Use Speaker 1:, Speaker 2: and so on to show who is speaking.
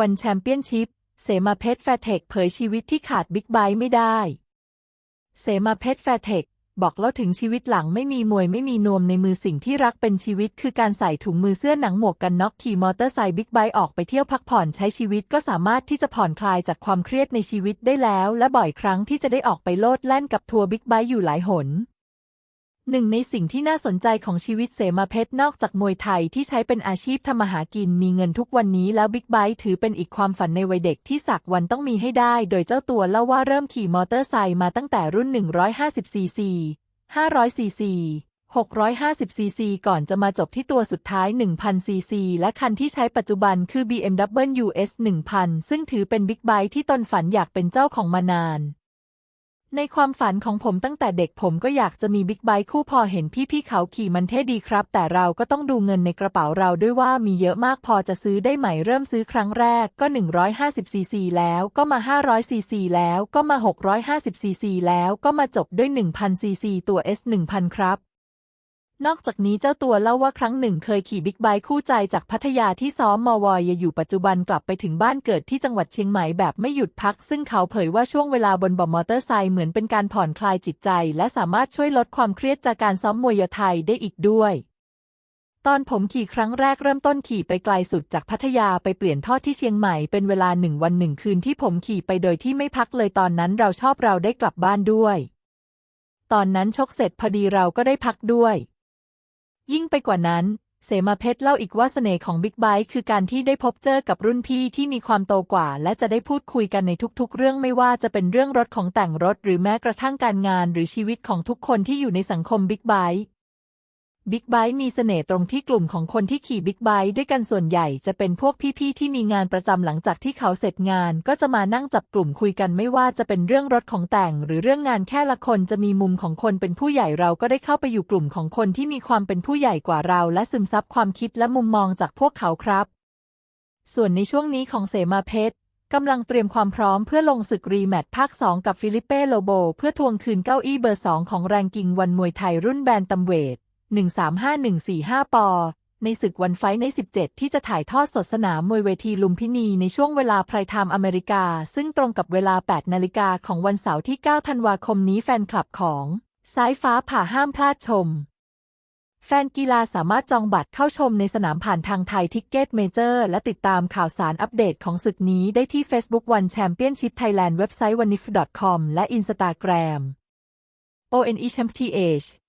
Speaker 1: วันแชมเปี้ยนชิพ เสมาเพชรแฟร์เทคเผยชีวิตที่ขาดบิ๊กไบค์ไม่ได้ เสมาเพชรแฟร์เทคบอกเล่าถึงชีวิตหลังไม่มีมวยไม่มีนวมในมือสิ่งที่รักเป็นชีวิต คือการใส่ถุงมือเสื้อหนังหมวกกันน็อกขี่มอเตอร์ไซค์บิ๊กไบค์ออกไปเที่ยวพักผ่อนใช้ชีวิตก็สามารถที่จะผ่อนคลายจากความเครียดในชีวิตได้แล้ว และบ่อยครั้งที่จะได้ออกไปโลดแล่นกับทัวร์บิ๊กไบค์อยู่หลายหน หนึ่งในสิ่งที่น่าสนใจของชีวิตเสมาเพชรนอกจากมวยไทยที่ใช้เป็นอาชีพทำมาหากินมีเงินทุกวันนี้แล้วบิ๊กไบค์ถือเป็นอีกความฝันในวัยเด็กที่สักวันต้องมีให้ได้ โดยเจ้าตัวเล่าว่าเริ่มขี่มอเตอร์ไซค์มาตั้งแต่รุ่น 150 ซีซี 500 ซีซี 650 ซีซี ก่อนจะมาจบที่ตัวสุดท้าย 1000 ซีซี และคันที่ใช้ปัจจุบันคือ BMW S 1000 ซึ่งถือเป็นบิ๊กไบค์ที่ตนฝันอยากเป็นเจ้าของมานาน ในความฝันของผมตั้งแต่เด็กผมก็อยากจะมีบิ๊กไบค์คู่พอเห็นพี่ๆเขาขี่มันเท่ดีครับ แต่เราก็ต้องดูเงินในกระเป๋าเราด้วยว่ามีเยอะมากพอจะซื้อได้ไหมเริ่มซื้อครั้งแรกก็ 150ซีซีแล้วก็มา 500ซีซีแล้วก็มา 650ซีซีแล้วก็มาจบด้วย 1000ซีซีตัว S 1000 ครับ นอกจากนี้เจ้าตัวเล่าว่าครั้งหนึ่งเคยขี่บิ๊กไบค์คู่ใจจากพัทยาที่ซ้อมมวอยอยู่ปัจจุบันกลับไปถึงบ้านเกิดที่จังหวัดเชียงใหม่แบบไม่หยุดพัก ซึ่งเขาเผยว่าช่วงเวลาบนบ่อมอเตอร์ไซค์เหมือนเป็นการผ่อนคลายจิตใจ และสามารถช่วยลดความเครียดจากการซ้อมมวยไทยได้อีกด้วยตอนผมขี่ครั้งแรกเริ่มต้นขี่ไปไกลสุดจากพัทยาไปเปลี่ยนท่อที่เชียงใหม่เป็นเวลาหนึ่งวันหนึ่งคืนที่ผมขี่ไปโดยที่ไม่พักเลยตอนนั้นเราชอบเราได้กลับบ้านด้วย ตอนนั้นชกเสร็จพอดีเราก็ได้พักด้วย ยิ่งไปกว่านั้น เสมาเพชรเล่าอีกว่าเสน่ห์ของบิ๊กไบค์คือการที่ได้พบเจอกับรุ่นพี่ที่มีความโตกว่า และจะได้พูดคุยกันในทุกๆ เรื่องไม่ว่าจะเป็นเรื่องรถของแต่งรถ หรือแม้กระทั่งการงานหรือชีวิตของทุกคนที่อยู่ในสังคมบิ๊กไบค์ บิ๊กไบค์มีเสน่ห์ตรงที่กลุ่มของคนที่ขี่บิ๊กไบค์ด้วยกันส่วนใหญ่จะเป็นพวกพี่ๆที่มีงานประจำหลังจากที่เขาเสร็จงาน ก็จะมานั่งจับกลุ่มคุยกันไม่ว่าจะเป็นเรื่องรถของแต่ง หรือเรื่องงานแค่ละคนจะมีมุมของคนเป็นผู้ใหญ่เราก็ได้เข้าไปอยู่กลุ่มของคนที่มีความเป็นผู้ใหญ่กว่าเรา และซึมซับความคิดและมุมมองจากพวกเขาครับ ส่วนในช่วงนี้ของเสมาเพชรกำลังเตรียมความพร้อมเพื่อลงศึกรีแมตช์ภาค 2 กับฟิลิปเป้โลโบ เพื่อทวงคืนเก้าอี้เบอร์ 2 ของแรงกิงวันมวยไทยรุ่นแบนตัมเวท 135145 ปอ ในศึกวันไฟใน 17 ที่จะถ่ายทอดสดสนามมวยเวทีลุมพินีในช่วงเวลาไพรไทม์อเมริกา ซึ่งตรงกับเวลา 8 นาฬิกาของวันเสาร์ที่ 9 ธันวาคมนี้แฟนคลับของสายฟ้าผ่าห้ามพลาดชม แฟนกีฬาสามารถจองบัตรเข้าชมในสนามผ่านทางไทยทิกเก็ตเมเจอร์ และติดตามข่าวสารอัปเดตของศึกนี้ได้ที่ Facebook One Championship Thailand เว็บไซต์ wanif.com และ Instagram ONE Championship